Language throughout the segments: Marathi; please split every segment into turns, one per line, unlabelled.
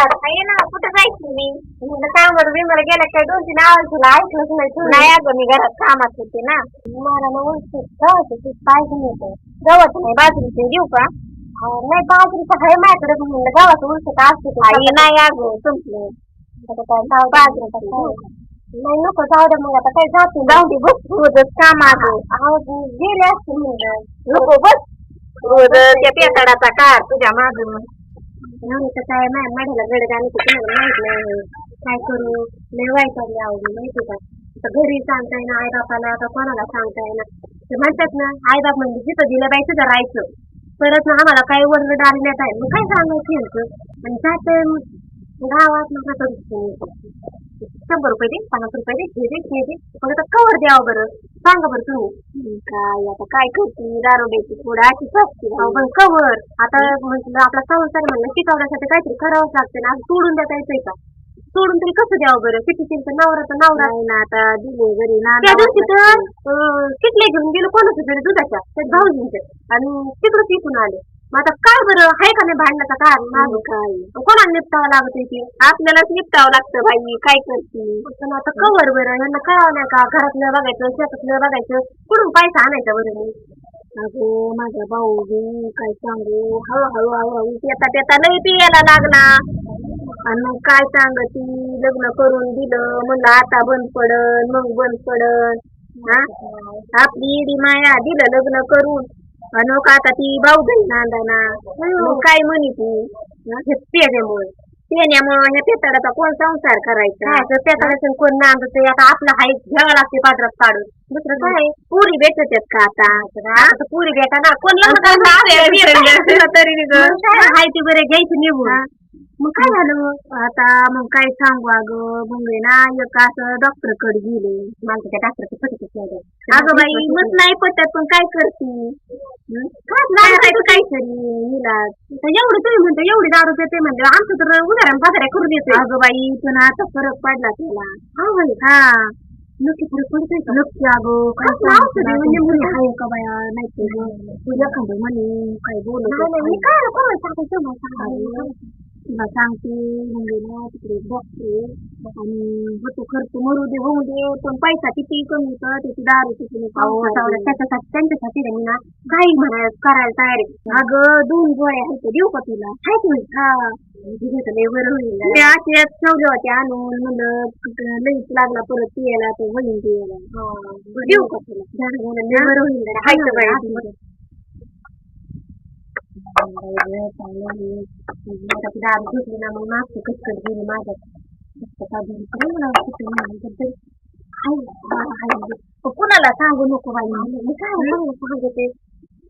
घरात आहे ना कुठं जायची मी? म्हणलं कामावर बिमार गेला काय दोन तीन आवाज तुला ऐकलंच नाही. तू नाही अगं मी घरात कामात होते ना. मला ना उलट गव्हाचं पीठ पाहिजे होतं. गव्हाचं नाही बाजरीचं देऊ का? अं, नाही बाजरीचं आहे माझ्याकडे म्हणलं गव्हाचं उलट असते आई नाही अगं संपलं आता काय जाऊ बाजरीचं नाही नको जाऊ दे मग आता काय जाते? जाऊ दे बस रोजच काम अगं. गेले असते म्हणलं. नको बस. रोज त्या पेताडाचा कार तुझ्या मागून तर काय मॅम माझ्याला गडद आली तर तुम्हाला माहीत नाही काय करू लय वाईट आली आवडी माहिती का आता. घरी सांगता येईना आई बापाला आता कोणाला सांगता येणार ते म्हणतात ना आई बाप म्हणजे जिथं दिलं बाई तिथं राहायचं परत ना आम्हाला काही वर्ण डालण्यात आहे मग काय सांगायचं? यांचं आणि जात गावात मग आता शंभर रुपये दे पन्नास रुपये दे हे दे हे दे. मग आता कवर द्यावं बरं. सांगा बरं तुम्ही. काय आता काय करते? दारू द्यायची थोडं अशी सस्ती अहो पण कवर आता म्हटलं आपला संसार म्हणलं शिकवण्यासाठी काहीतरी करावंच लागतं ना. असं सोडून देता येतंय का? सोडून तरी कसं द्यावं बरं? किती त्यांचं नवरा तर नवरा. ना आता दिले घरी ना त्या दिवशी तर किटले घेऊन गेलो कोणाच्या घरी दुधाच्या? त्या भाऊजींच्या आणि तिकडं तिकून आले. मग आता काय बरं? आहे का नाही भांडणाचा कारण माझं काय? कोणाला निपटावं लागत आहे आपल्यालाच निपटावं लागतं बाई काय करते? पण आता कवर बरं? यांना कळावं नाही का? घरातलं बघायचं शेतातलं बघायचं कुठून पैसा आणायचा बरं मी अगं माझा भाऊ बी काय सांगू? हळूहळू हळूहळू पेता पेता लई पियाला लागला. आणि मग काय सांगती लग्न करून दिलं म्हणलं आता बंद पडन मग बंद पडन हा? आपली इडी माया दिलं लग्न करून. आणि मग आता ती भाऊ बहीण नांदाना मग काय म्हणी ती हे पेण्यामुळे. पेण्यामुळे ह्या पेताडाचा कोण संसार करायचा? पेताडाचं कोण नांदत आता आपलं हाय घ्यावं लागते पात्रात काढून. दुसरं काय? पुरी भेटत का आता? आता पुरी भेटा ना कोण तरी हाय ती बरे घ्यायचं निघून मग काय झालं? आता मग काय सांगू अगं? मग आहे ना एक असं डॉक्टरकडे गेले. मला त्या डॉक्टरचं पटतच नाही बाई. अगं बाई मग नाही पटत पण काय करते? हं? काय करायचं काहीतरी तर एवढं तुम्ही म्हणतो एवढी दारू देते म्हणजे आमचं तर उदाहरण पाजाऱ्या करून येते अगं बाई पण आता फरक पडला त्याला. हा बाई. हा. नक्की फरक पडतोय का? नक्की अगं काय म्हणजे मुली आहे का बाया नाही तर तुझ्या खंड म्हणे काय बोलत मी काय कोणाला सांगायचं सांगते म्हणजे ना तिकडे बघते आणि होतो खर्च मरू दे होऊ दे पण पैसा किती कमी होता त्याची दारू किती त्याच्यासाठी त्यांच्यासाठी मी ना काही म्हणाय करायला तयार आहे अगं दोन गोळ्या आहेत देऊ का तुला हाय तुम्ही हा तिथे तर लय बरं होईल त्या अशाच ठेवल्या होत्या आणून म्हणलं लईच लागला परत पियाला तर होईल पियाला देऊ का तुला झालं झालं लय बरं होईल जरा. हाय का दारू घेतली ना मग मागचं कटकट गेली माझ्यात कुणाला सांगू नको बाई मी काय म्हणून सांगते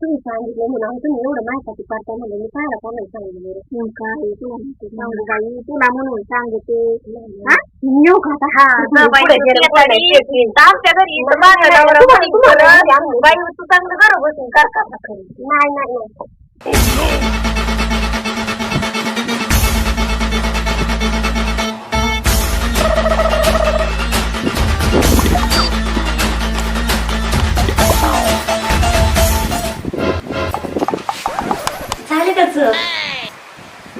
तुम्ही सांगितलं म्हणून तुम्ही एवढं माहिती करता म्हणलं मी काय कोणाला सांगितलं बरं काय तुला म्हणते, सांगू बाई तुला म्हणून सांगते येऊ का हा
आमच्या घरी बाई तू चांगलं घर बसून कर का
नाही नाही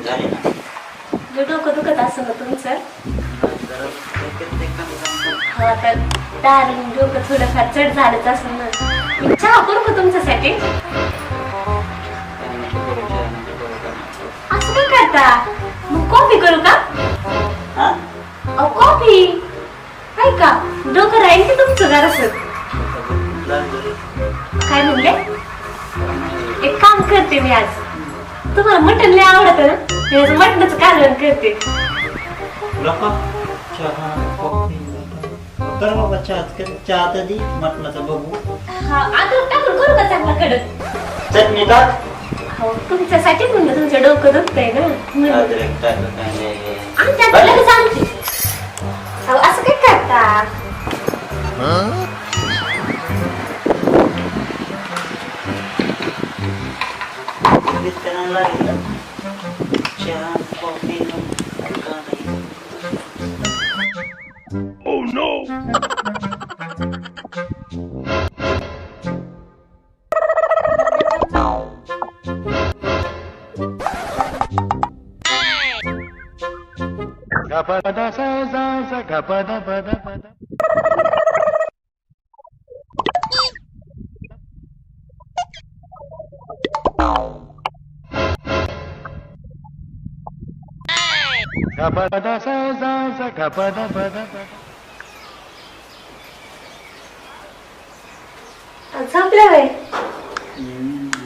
झाले
ना
डोकं दुखत असं ना तुमचं?
जरा डोक्यात काम.
हा तर दारू डोकं थोडंफार चढ झालंच असं ना. मी चहा करू का तुमच्यासाठी?
काय नको करू चहा, नको करू काय.
असं काय करता? मग कॉफी करू का?
हा?
अहो कॉफी. आहे का? डोकं राहील की तुमचं जरासं?
लागलं.
काय म्हणले? एक काम करते मी आज. तुम्हाला मटण लय आवडत ना? मी मटणाचं कालवण करते
लोक चहा कॉफी कर बाबा चहा चहा तर दे मटणाचा बघू
हा आता टाकून करू का चांगला कडक
चटणी टाक
हो तुमच्यासाठी म्हणलं तुमचं डोकं दुखतंय ना म्हणून.
अद्रक टाक कांदे
आमच्या आता लगेच आणते अहो, असं काय करता
लगेच त्यांना लागलं já envolvendo câmera.
Oh não! Gapada, gapada, gapada.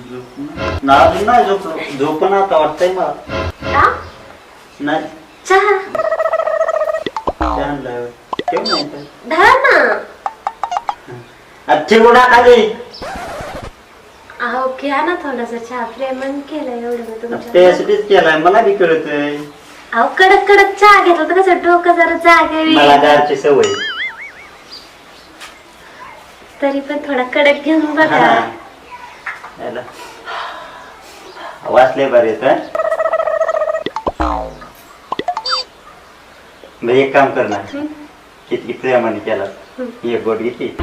झोपल्या ना अजून नाही झोपलो झोपण आता वाटतंय मला.
हा?
नाही.
चहा.
छान ठेव नाही तर.
धरा ना.
खाली.
अहो घ्या ना थोडासा चहा. प्रेमन केलं एवढं मी तुमच्या
त्यासाठीच केलाय. मला बी कळतंय.
अहो कडक कडक चहा घेतला तर कसं? डोकं जरा जागे
मला गारची सवय.
तरी पण थोडा कडक घेऊन बघा.
याला. वाचले बरे तर बरं, एक काम कर ना. किती प्रेमाने केला. एक गोट घेते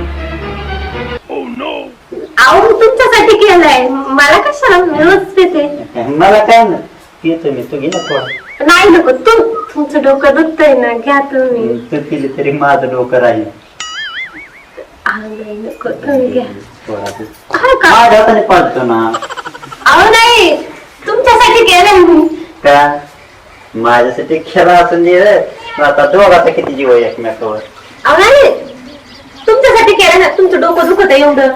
अहो तुमच्यासाठी केलंय. मला कशाला? मी रोज पिते.
मला काय ना पितो मी तू घे ना थोडा
नाही नको तू तुमचं डोकं दुखतंय ना घ्या तुम्ही
तू पिली तरी माझं डोकं राहील
अहो नाही नको तुम्ही घ्या
थोडा तू
हा का
माझ्या हाताने पाळतो ना
अहो नाही तुमच्यासाठी मी
का माझ्यासाठी खेळा असं दे रे. आता दोघाचा किती जीव आहे एकमेकावर
अहो नाही तुमच्यासाठी केलं ना तुमचं डोकं दुखत आहे एवढं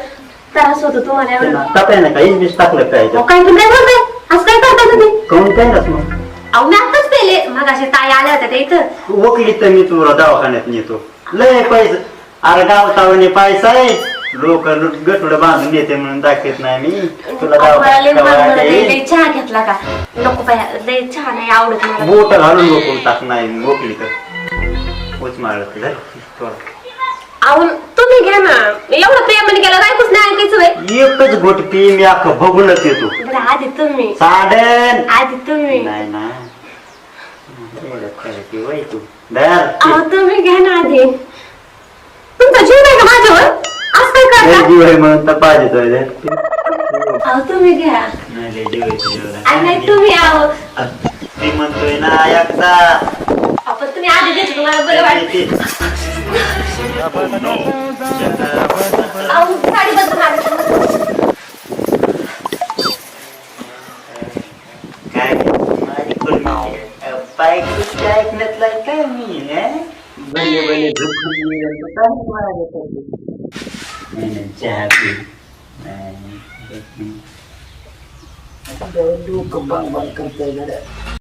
त्रास होतो तुम्हाला एवढं
ना टाकलं काय
अहो काय बोलताय असं काय तुम्ही
कोण काय नस मग?
अहो मी आताच पेले मग असे ताई आल्या होत्या त्या इथं.
वकली तर मी तुला दवाखान्यात नेतो. लय पैसे अरे गावतावने पैसा आहे. लोक गटुड बांधून येते म्हणून दाखवत नाही मी. तुला
अहो, मला लय लय-. लय चहा घेतला का? नको बाया लय चहा नाही आवडत मला.
बोट घालून वकून टाक नाही वकली तर. उच तर थोडं.
अहो तुम्ही घ्या ना. एवढं प्रेमाने केलं काय कुछ नाही ऐकायचं वय
एकच घोट पी मी अख्खं बघूनच येतो
बरं आधी तुम्ही.
साडन.
आधी तुम्ही.
नाही ना एवढं खरं की वय तू. दयार
अहो तुम्ही घ्या ना आधी. तुमचा जीव नाही का माझ्यावर? असं काय
लय
करता
जीव आहे म्हणून तर पाहिजे तो.
अहो तुम्ही घ्या.
नाही लय जीव आहे तुझ्यावर.
आणि नाही तुम्ही अहो.
मी म्हणतोय ना एकदा.
आपण तुम्ही आधी घेतलं तुम्हाला बरं वाटतं. साडी बंद मारा
काय माझी कुर्मी पाय कुठच्या ऐकण्यातला काय मी हं? भले भले झोपून गेलं तर काय माझ्यासाठी?